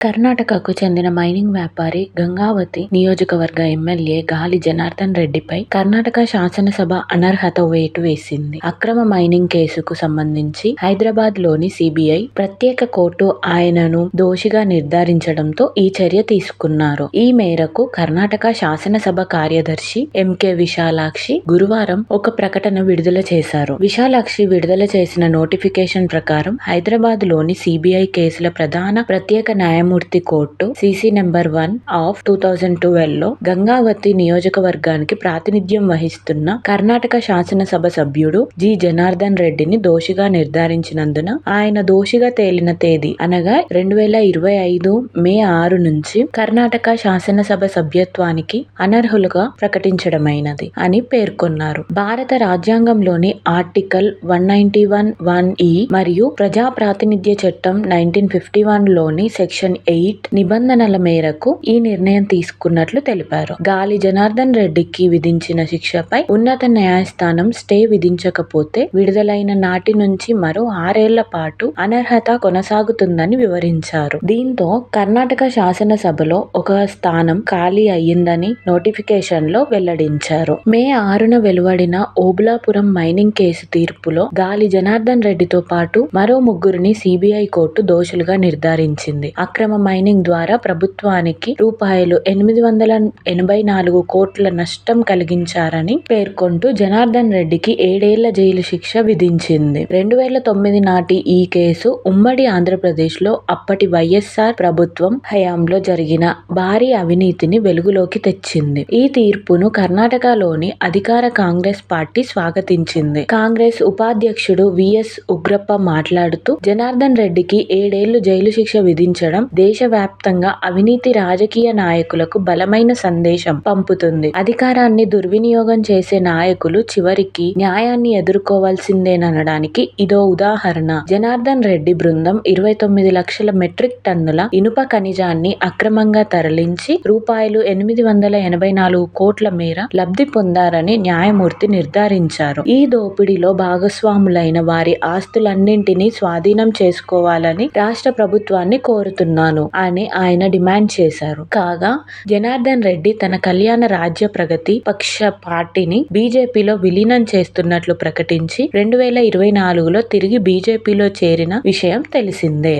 కర్ణాటకకు చెందిన మైనింగ్ వ్యాపారి గంగావతి నియోజకవర్గ ఎమ్మెల్యే గాలి జనార్దన్ రెడ్డిపై కర్ణాటక శాసనసభ అనర్హత వేటు వేసింది. అక్రమ మైనింగ్ కేసుకు సంబంధించి హైదరాబాద్లోని సిబిఐ ప్రత్యేక కోర్టు ఆయనను దోషిగా నిర్ధారించడంతో ఈ చర్య తీసుకున్నారు. ఈ మేరకు కర్ణాటక శాసనసభ కార్యదర్శి ఎంకే విశాలాక్షి గురువారం ఒక ప్రకటన విడుదల చేశారు. విశాలాక్షి విడుదల చేసిన నోటిఫికేషన్ ప్రకారం హైదరాబాద్లోని సిబిఐ కేసుల ప్రధాన ప్రత్యేక న్యాయం న్యాయమూర్తి court CC number one of two thousand ట్వెల్వ్లో Gangavathi నియోజకవర్గానికి ప్రాతినిధ్యం వహిస్తున్న కర్ణాటక శాసనసభ సభ్యుడు జి. జనార్దన్ రెడ్డిని దోషిగా నిర్ధారించినందున ఆయన దోషిగా తేలిన తేదీ అనగా రెండు వేల ఇరవై ఐదు మే ఆరు నుంచి కర్ణాటక శాసనసభ సభ్యత్వానికి అనర్హులుగా ప్రకటించడమైనది అని పేర్కొన్నారు. భారత రాజ్యాంగంలోని article one ninety one one E మరియు ప్రజా ప్రాతినిధ్య చట్టం నైన్టీన్ ఫిఫ్టీ వన్లోని సెక్షన్ ఎయిట్ నిబంధనల మేరకు ఈ నిర్ణయం తీసుకున్నట్లు తెలిపారు. గాలి జనార్దన్ రెడ్డికి విధించిన శిక్షపై ఉన్నత న్యాయస్థానం స్టే విధించకపోతే విడుదలైన నాటి నుంచి మరో ఆరేళ్ళ పాటు అనర్హత కొనసాగుతుందని వివరించారు. దీంతో కర్ణాటక శాసనసభలో ఒక స్థానం ఖాళీ అయ్యిందని నోటిఫికేషన్లో వెల్లడించారు. మే ఆరున వెలువడిన ఓబులాపురం మైనింగ్ కేసు తీర్పులో గాలి జనార్దన్ రెడ్డితో పాటు మరో ముగ్గురిని సిబిఐ కోర్టు దోషులుగా నిర్ధారించింది. అక్రమ మైనింగ్ ద్వారా ప్రభుత్వానికి రూపాయలు ఎనిమిది వందల ఎనభై నాలుగు కోట్ల నష్టం కలిగించారని పేర్కొంటూ జనార్దన్ రెడ్డికి ఏడేళ్ళ జైలు శిక్ష విధించింది. రెండు వేల తొమ్మిది నాటి ఈ కేసు ఉమ్మడి ఆంధ్రప్రదేశ్లో అప్పటి వైఎస్సార్ ప్రభుత్వం హయాంలో జరిగిన భారీ అవినీతిని వెలుగులోకి తెచ్చింది. ఈ తీర్పును కర్ణాటకలోని అధికార కాంగ్రెస్ పార్టీ స్వాగతించింది. కాంగ్రెస్ ఉపాధ్యక్షుడు వీఎస్ ఉగ్రప్ప మాట్లాడుతూ జనార్దన్ రెడ్డికి ఏడేళ్ళు జైలు శిక్ష విధించడం దేశవ్యాప్తంగా అవినీతి రాజకీయ నాయకులకు బలమైన సందేశం పంపుతుంది. అధికారాన్ని దుర్వినియోగం చేసే నాయకులు చివరికి న్యాయాన్ని ఎదుర్కోవాల్సిందేననడానికి ఇదో ఉదాహరణ. జనార్దన్ రెడ్డి బృందం ఇరవై తొమ్మిది లక్షల మెట్రిక్ టన్నుల ఇనుప ఖనిజాన్ని అక్రమంగా తరలించి రూపాయలు ఎనిమిది వందల ఎనభై నాలుగు కోట్ల మేర లబ్ధి పొందారని న్యాయమూర్తి నిర్ధారించారు. ఈ దోపిడీలో భాగస్వాములైన వారి ఆస్తులన్నింటినీ స్వాధీనం చేసుకోవాలని రాష్ట్ర ప్రభుత్వాన్ని కోరుతున్నారు కోరుతున్నాను అని ఆయన డిమాండ్ చేశారు. కాగా జనార్దన్ రెడ్డి తన కళ్యాణ రాజ్య ప్రగతి పక్ష పార్టీని బీజేపీలో విలీనం చేస్తున్నట్లు ప్రకటించి రెండు వేల ఇరవై నాలుగులో తిరిగి బీజేపీలో చేరిన విషయం తెలిసిందే.